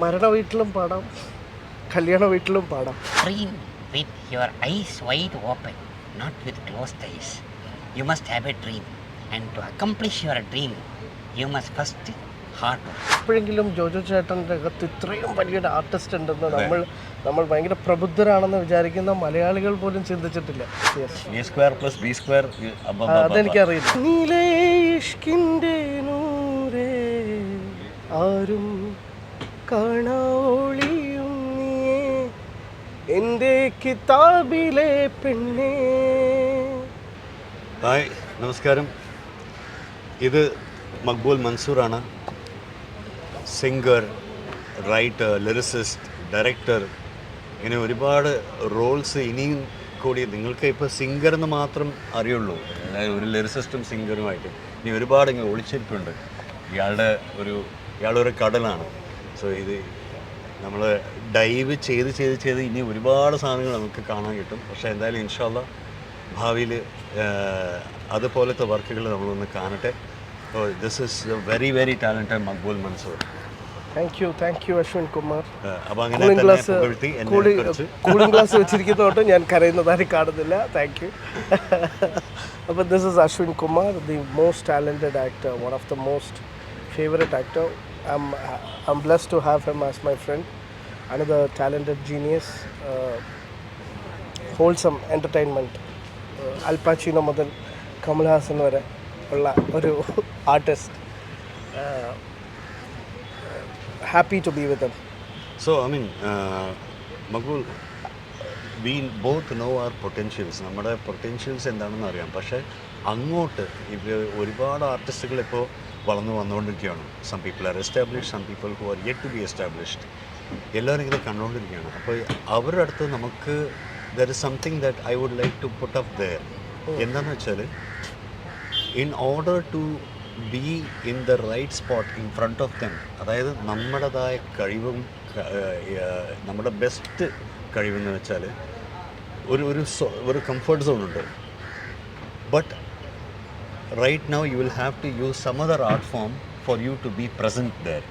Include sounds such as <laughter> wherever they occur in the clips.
മരണ വീട്ടിലും പാടാം കല്യാണ വീട്ടിലും പാടാം Dream with your eyes wide open, not with closed eyes. You must have a dream. And to accomplish your dream, you must first hard work. എപ്പോഴെങ്കിലും ജോജോ ചേട്ടന്റെ അകത്ത് ഇത്രയും വലിയൊരു ആർട്ടിസ്റ്റ് ഉണ്ടെന്ന് നമ്മൾ നമ്മൾ ഭയങ്കര പ്രബുദ്ധരാണെന്ന് വിചാരിക്കുന്ന മലയാളികൾ പോലും ചിന്തിച്ചിട്ടില്ല Yes. A square plus B square ആ, അതെനിക്കറിയില്ല നീലേ ഇഷ്കിന്റെ നൂറേ ആരും കാണാളിയും നീയേ എന്റെ കിതാബിലെ പെണ്ണേ. ഹായ് നമസ്കാരം. ഇത് മക്ബൂൽ മൻസൂറാണ്. സിംഗർ റൈറ്റർ ലിറിസിസ്റ്റ് ഡയറക്ടർ ഇങ്ങനെ ഒരുപാട് റോൾസ് ഇനിയും കൂടി നിങ്ങൾക്ക് ഇപ്പോൾ സിംഗർ എന്ന് മാത്രം അറിയുള്ളൂ. ഒരു ലിറിസിസ്റ്റും സിംഗറുമായിട്ട് ഇനി ഒരുപാട് ഇങ്ങനെ ഒളിച്ചിരിപ്പുണ്ട്. ഇയാളുടെ ഒരു ഇയാളൊരു കടലാണ്. സോ ഇത് നമ്മൾ ഡൈവ് ചെയ്ത് ചെയ്ത് ചെയ്ത് ഇനി ഒരുപാട് സാധനങ്ങൾ നമുക്ക് കാണാൻ കിട്ടും. പക്ഷേ എന്തായാലും ഇൻഷാല്ല ഭാവിയിൽ അതുപോലത്തെ വർക്കുകൾ നമ്മളൊന്ന് കാണട്ടെ. So this is very very talented Maqbool Mansoor thank you thank you Ashwin Kumar cooling glass cooling glass വെച്ചിരിക്കുന്നതുകൊണ്ട് ഞാൻ കരയുന്നതായി കാണുന്നില്ല. താങ്ക് യു അപ്പോൾ this is Ashwin Kumar the most talented actor one of the most favourite actor I am blessed to have him as my friend another talented genius wholesome entertainment Al Pacino മുതൽ കമൽഹാസൻ വരെ ഉള്ള ഒരു artist happy to be with so I mean Maqbool we both know are potentials നമ്മുടെ potentials എന്താണെന്ന് അറിയാം. പക്ഷേ അങ്ങോട്ട് ഇപ്പോൾ ഒരുപാട് ആർട്ടിസ്റ്റുകൾ ഇപ്പോൾ വളർന്നു വന്നുകൊണ്ടിരിക്കുകയാണ്. Some people are establish some people who are yet to be established എല്ലാവരും ഇങ്ങനെ കണ്ടുകൊണ്ടിരിക്കുകയാണ്. അപ്പോൾ അവരുടെ അടുത്ത് നമുക്ക് there is something that I would like to put up there എന്താണെന്ന് വെച്ചാൽ in order to be in the right spot in front of them അതായത് നമ്മുടേതായ കഴിവും നമ്മുടെ ബെസ്റ്റ് കഴിവെന്ന് വെച്ചാൽ ഒരു ഒരു ഒരു കംഫർട്ട് സോൺ ഉണ്ട്. But right now you will have to use some other art form for you to be present there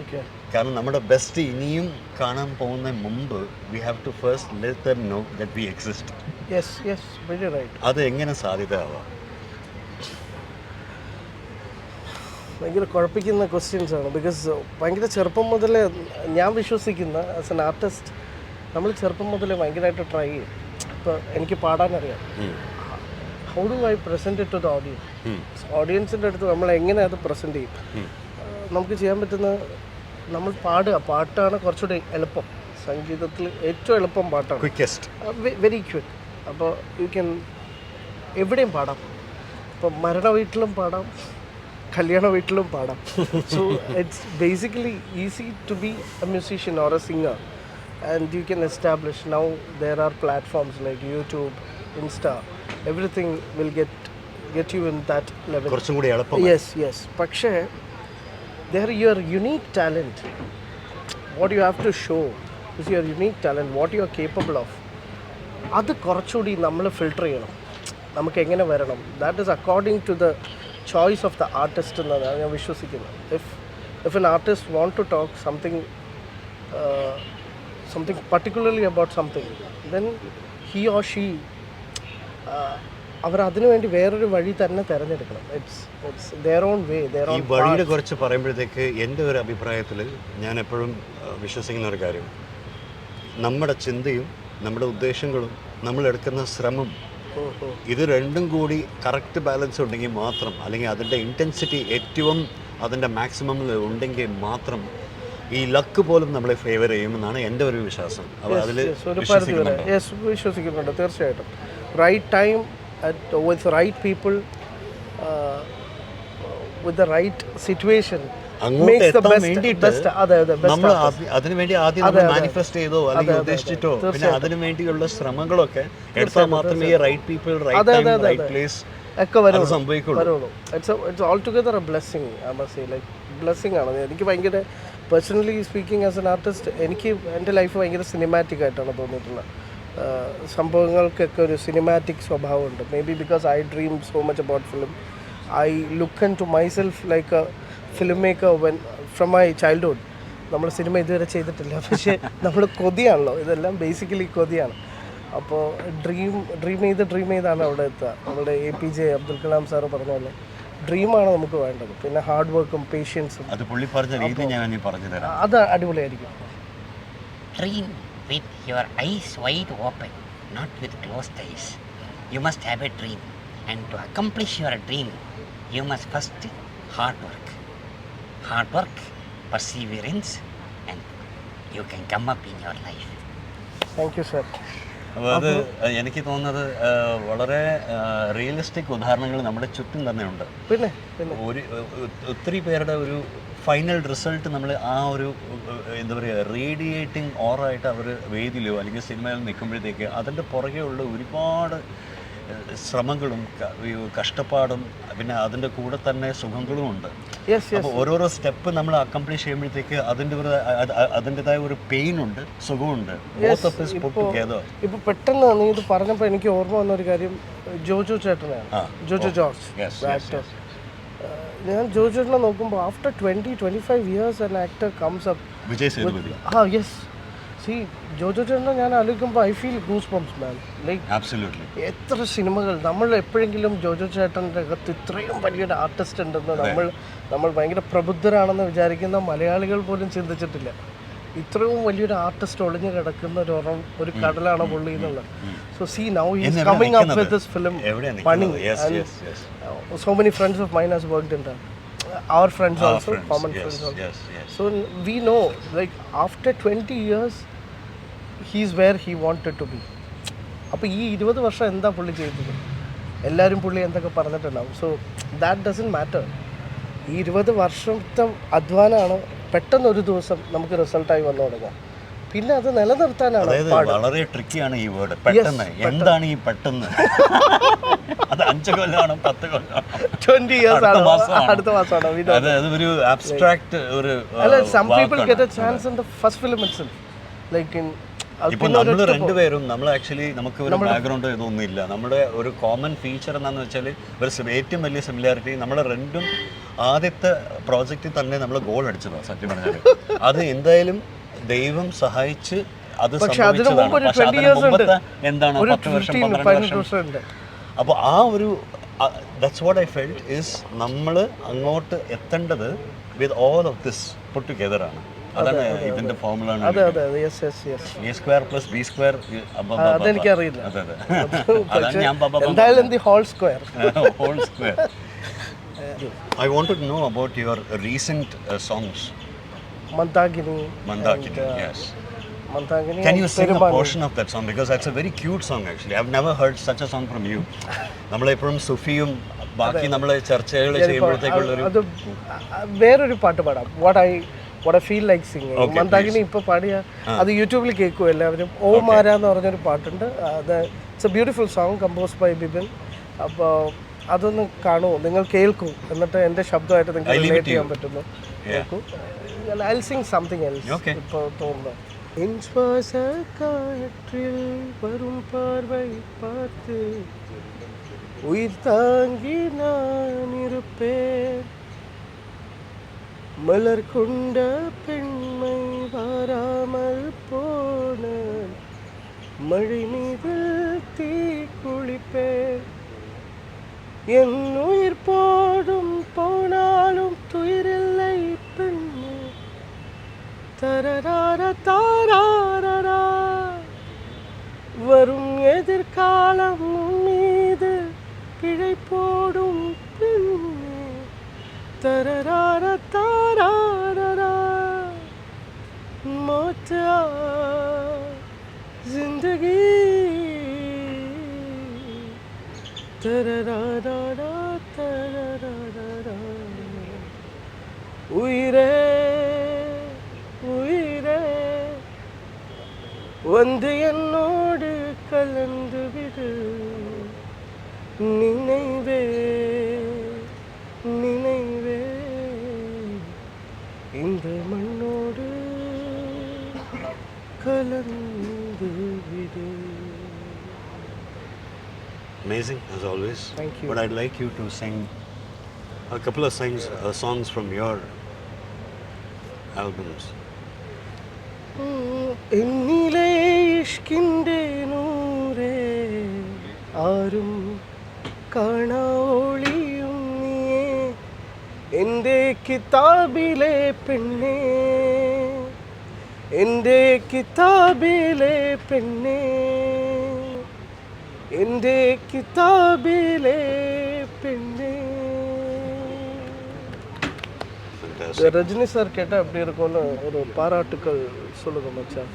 okay കാരണം നമ്മുടെ ബെസ്റ്റ് ഇനിയും കാണാൻ പോകുന്ന മുമ്പ് we have to first let them know that we exist yes yes very right അത് എങ്ങനെ സാധ്യതയാവാം? ഭയങ്കര കുഴപ്പിക്കുന്ന ക്വസ്റ്റ്യൻസ് ആണ്. ബിക്കോസ് ഭയങ്കര ചെറുപ്പം മുതലേ ഞാൻ വിശ്വസിക്കുന്ന ആസ് എൻ ആർട്ടിസ്റ്റ് നമ്മൾ ചെറുപ്പം മുതലേ ഭയങ്കരമായിട്ട് ട്രൈ ചെയ്യും. ഇപ്പോൾ എനിക്ക് പാടാനറിയാം. How do I present to the audience ഓഡിയൻസിന്റെ അടുത്ത് നമ്മൾ എങ്ങനെ അത് പ്രസന്റ് ചെയ്യും? നമുക്ക് ചെയ്യാൻ പറ്റുന്ന നമ്മൾ പാടുക. പാട്ടാണ് കുറച്ചുകൂടി എളുപ്പം. സംഗീതത്തിൽ ഏറ്റവും എളുപ്പം പാട്ടാണ്. ക്വിക്കസ്റ്റ് വെരി ക്വിക്ക് അപ്പോൾ യു ക്യാൻ എവിടെയും പാടാം. ഇപ്പം മരണ വീട്ടിലും പാടാം. കല്യാണ വീട്ടിലും പാടാം. So it's basically easy to be a musician or a singer and you can establish now there are platforms like YouTube insta everything will get get you in that level കുറച്ചും കൂടി എളുപ്പം. യെസ് യെസ് പക്ഷേ there your unique talent what you have to show is your unique talent what you are capable of അത് കുറച്ചുകൂടി നമ്മൾ filter ചെയ്യണം. നമുക്ക് എങ്ങനെ വരണം? That is according to the choice of the artist എന്നതാണ് ഞാൻ വിശ്വസിക്കുന്നത് if if an artist want to talk something something particularly about something then he or she അവർ അതിനുവേണ്ടി വേറൊരു വഴി തന്നെ തിരഞ്ഞെടുക്കണം. It's it's their own way their own വഴിയുടെ കുറിച്ച് പറയുമ്പോഴത്തേക്ക് എന്റെ ഒരു അഭിപ്രായത്തിൽ ഞാൻ എപ്പോഴും വിശ്വസിക്കുന്ന ഒരു കാര്യം. നമ്മുടെ ചിന്തയും നമ്മുടെ ഉദ്ദേശങ്ങളും നമ്മൾ എടുക്കുന്ന ശ്രമം ഇത് രണ്ടും കൂടി കറക്റ്റ് ബാലൻസ് ഉണ്ടെങ്കിൽ മാത്രം അല്ലെങ്കിൽ അതിന്റെ ഇന്റൻസിറ്റി ഏറ്റവും അതിന്റെ മാക്സിമം ഉണ്ടെങ്കിൽ മാത്രം ഈ ലക്ക് പോലും നമ്മളെ ഫേവർ ചെയ്യുമെന്നാണ് എന്റെ ഒരു വിശ്വാസം. അപ്പോൾ അതിൽ വിശ്വസിക്കുന്നുണ്ട് തീർച്ചയായിട്ടും. Right time with right people with the right situation അങ്ങോട്ട് എത്താൻ വേണ്ടിയിട്ട് അതെ അതെ നമ്മൾ അതിനു ആദ്യം മാനിഫെസ്റ്റ് ചെയ്തോ അല്ലെങ്കിൽ ഉദ്ദേശിച്ചിട്ടോ പിന്നെ അതിനുവേണ്ടിയുള്ള ശ്രമങ്ങളൊക്കെ എടുത്താൽ മാത്രമേ ഈ right people right time right place ഒക്കെ വരും അത് സംഭവിക്കുള്ളൂ. വരുള്ളൂ. It's it's all together a blessing like blessing ആണ്. എനിക്ക് ഭയങ്കര personally speaking as an artist എനിക്ക് എന്റെ ലൈഫ് ഭയങ്കര സിനിമാറ്റിക് ആയിട്ടാണ് തോന്നിയിട്ടുള്ളത്. സംഭവങ്ങൾക്കൊക്കെ ഒരു സിനിമാറ്റിക് സ്വഭാവമുണ്ട്. Maybe because I dream so much about film I look into myself like a film maker when from my childhood നമ്മൾ സിനിമ ഇതുവരെ ചെയ്തിട്ടില്ല. <laughs> പക്ഷേ നമ്മൾ കൊതിയാണല്ലോ. ഇതെല്ലാം ബേസിക്കലി കൊതിയാണ്. അപ്പോൾ ഡ്രീം ഡ്രീം ചെയ്ത് ഡ്രീം ചെയ്താണ് അവിടെ എത്തുക. നമ്മുടെ A P J Abdul Kalam sir പറഞ്ഞ പോലെ ഡ്രീമാണ് നമുക്ക് വേണ്ടത്. പിന്നെ ഹാർഡ് വർക്കും പേഷ്യൻസും അത് പുള്ളി പറഞ്ഞ രീതി ഞാൻ ഇനി പറഞ്ഞു തരാം. അത് അടിപൊളിയായിരിക്കും. Dream. with your eyes wide open, not with closed eyes. You must have a dream, and to accomplish your dream, you must first hard work. Hard work, perseverance, and you can come up in your life. Thank you, sir. അപ്പോൾ അത് എനിക്ക് തോന്നുന്നത് വളരെ realistic ഉദാഹരണങ്ങൾ നമ്മുടെ ചുറ്റും തന്നെ ഉണ്ട്. പിന്നെ ഒരു ഒത്തിരി പേരുടെ ഒരു ഫൈനൽ റിസൾട്ട് നമ്മൾ ആ ഒരു എന്താ പറയുക റേഡിയേറ്റിംഗ് ഓറായിട്ട് അവർ വേദിയിലോ അല്ലെങ്കിൽ സിനിമയിൽ നിൽക്കുമ്പോഴത്തേക്ക് അതിന്റെ പുറകെ ഉള്ള ഒരുപാട് ശ്രമങ്ങളും കഷ്ടപ്പാടും പിന്നെ അതിന്റെ കൂടെ തന്നെ സുഖങ്ങളും ഉണ്ട് അപ്പോൾ ഓരോരോ സ്റ്റെപ്പ് നമ്മൾ അക്കംപ്ലിഷ് ചെയ്യുമ്പോഴത്തേക്ക് അതിന്റെ ഒരു അത് അത് അതിന്റെതായ ഒരു പെയിൻ ഉണ്ട് സുഖമുണ്ട്. ഇപ്പൊ പെട്ടെന്ന് നീ ഇത് പറഞ്ഞപ്പോൾ എനിക്ക് ഓർമ്മ വന്ന ഒരു കാര്യം ജോജോ ചേട്ടനാണ്. ജോജോ ജോർജ് ആക്ടർ ഞാൻ ജോജോ ചേട്ടനെ നോക്കുമ്പോൾ after twenty twenty five years an actor comes up Vijay ആ യെസ് സി ജോജോ ചേട്ടനെ ഞാൻ ആലോചിക്കുമ്പോൾ I feel goose bumps man like എത്ര സിനിമകൾ നമ്മൾ എപ്പോഴെങ്കിലും ജോജോ ചേട്ടന്റെ അകത്ത് ഇത്രയും വലിയൊരു ആർട്ടിസ്റ്റ് ഉണ്ടെന്ന് നമ്മൾ നമ്മൾ ഭയങ്കര പ്രബുദ്ധരാണെന്ന് വിചാരിക്കുന്ന മലയാളികൾ പോലും ചിന്തിച്ചിട്ടില്ല. ഇത്രയും വലിയൊരു ആർട്ടിസ്റ്റ് ഒളിഞ്ഞു കിടക്കുന്ന ഒരു ഒരു കടലാണ് പുള്ളി എന്നുള്ളത്. So see now he's coming up? With this film പണി. So many friends of mine has worked in that our friends Our also friends, common yes, friends also yes, yes. So we know, like after 20 years, he's where he wanted to be അപ്പോൾ ഈ ഇരുപത് വർഷം എന്താ പുള്ളി ചെയ്തത്? എല്ലാവരും പുള്ളി എന്തൊക്കെ പറഞ്ഞിട്ടുണ്ടാവും? സോ ദാറ്റ് ഡസൻ മാറ്റർ ഈ ഇരുപത് വർഷത്തെ അധ്വാനമാണ് പെട്ടെന്ന് ഒരു ദിവസം നമുക്ക് റിസൾട്ടായി വന്നു തുടങ്ങാം പിന്നെ അത് നിലനിർത്താനാണ് വളരെ ട്രിക്കിയാണ് ഈ വേർഡ് പെട്ടെന്ന്. എന്താണ് ഈ പെട്ടെന്ന്? അത് അഞ്ച് കൊല്ലമാണ് പത്ത് കൊല്ലം ട്വന്റി ഇയേഴ്സ് ആണ്? അടുത്ത മാസമാണോ? ഒരു ആബ്സ്ട്രാക്ട് ഒരു അല്ല some people. Get a chance in the first film itself like in ഇപ്പൊ നമ്മൾ രണ്ടുപേരും നമ്മൾ ആക്ച്വലി നമുക്ക് ഒരു ബാക്ക്ഗ്രൗണ്ട് ഇതൊന്നും ഇല്ല നമ്മുടെ ഒരു കോമൺ ഫീച്ചർ എന്താണെന്ന് വെച്ചാൽ ഒരു ഏറ്റവും വലിയ സിമിലാരിറ്റി നമ്മൾ രണ്ടും ആദ്യത്തെ പ്രോജക്റ്റിൽ തന്നെ നമ്മൾ ഗോൾ അടിച്ചതാണ് സത്യം പറഞ്ഞാൽ അത് എന്തായാലും ദൈവം സഹായിച്ച് അത് പക്ഷെ അതിനു മുമ്പ് സംഭവിച്ചതാണ് ഒരു 20 അതിന് ഉണ്ട്. എന്താണ് പത്ത് വർഷം 15 പന്ത്രണ്ട് വർഷം? അപ്പോൾ ആ ഒരു that's what I felt is നമ്മൾ അങ്ങോട്ട് എത്തേണ്ടത് with all of this put together ആണ്. അതാണ് ഇതിന്റെ ഫോർമുല അതെ അതെ അതെ yes yes yes A square plus B square അതെനിക്കറിയില്ല. അതെ അതെ. <laughs> അതാണ് ഞാൻ ബബ എന്തായാലും the whole square whole square I want to know about your recent songs Mandakini Mandakini yes Mandakini Can you sing a of portion of that song? Because that's a very cute song actually. I've never heard such a song from you. നമ്മളെപ്പോഴും സുഫിയും ബാക്കി നമ്മൾ ചർച്ചകൾ ചെയ്യുമ്പോഴത്തേക്കുള്ളൊരു അത് വേറൊരു പാട്ട് പാടാം. What I What I feel like singing Okay, Mandakini ഇപ്പോൾ പാടിയ അത് യൂട്യൂബിൽ കേൾക്കും എല്ലാവരും ഓ മാര എന്ന് പറഞ്ഞൊരു പാട്ടുണ്ട് അത് it's a beautiful song compose by Bibin അപ്പോൾ അതൊന്ന് കാണൂ നിങ്ങൾ കേൾക്കൂ എന്നിട്ട് എൻ്റെ ശബ്ദമായിട്ട് നിങ്ങൾക്ക് I leave it relate to ചെയ്യാൻ you. പറ്റുന്നു Yeah. കേൾക്കൂ I sing something else Okay. ഇപ്പോൾ തോന്നുന്നു என் சுவாச காற்றில் வரும் பார்வை பார்த்து உயிர் தாங்கி நான் இருப்பேன் மலர் கொண்ட பெண்மை வராமல் போன மழை மீதில் தீ குளிப்பேன். என் உயிர் போடும் போனாலும் துயிரில்லை பெண்ணே. தரரார தாராரரா வரும் எதிர்காலம் மீது பிழை போடும் பெண்ணே. जिंदगी ഉയരേ ഉയരേ വന്ത് கலந்து விடு amazing as always. Thank you. But I'd like you to sing a couple of songs, uh, songs from your albums. എന്നിലെ ഇഷ്കിൻ്റെ നൂറേ ആരും കാണാവൊളിയും നീയേ എൻ്റെ കിതാബിലെ പെണ്ണേ എൻ്റെ കിതാബിലെ പെണ്ണേ എൻ്റെ കിതാബിലെ പെണ്ണേ Fantastic. ரஜினி சார் கேட்டால் எப்படி இருக்கும்னு ஒரு பாராட்டுக்கள் சொல்லுங்க மச்சான்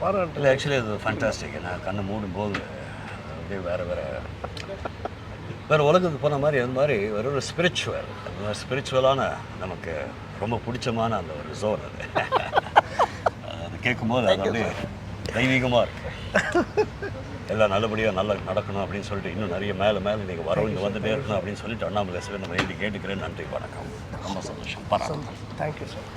பாராட்டு இல்லை ஆக்சுவலி அது ஃபண்டாஸ்டிக் நான் கண்ணை மூடும்போது அப்படியே வேறு வேறு வேறு உலகத்துக்கு போன மாதிரி அந்த மாதிரி ஒரு ஒரு ஸ்பிரிச்சுவல் அந்த மாதிரி ஸ்பிரிச்சுவலான நமக்கு ரொம்ப பிடிச்சமான அந்த ஒரு ஜோன் அது. <laughs> அது கேட்கும்போது அது அப்படியே தெய்வீகமாக இருக்கு. எல்லாம் நல்லபடியாக நல்லா நடக்கணும் அப்படின்னு சொல்லிட்டு இன்னும் நிறைய மேலே மேலே நீங்கள் வரவும் இங்கே வந்துட்டே இருக்கணும் அப்படின்னு சொல்லிட்டு அண்ணாமலை சிவன் நம்ம எழுதி கேட்டுக்கிறேன். நன்றி வணக்கம். ரொம்ப சந்தோஷம். பாராட்டு தேங்க்யூ சார்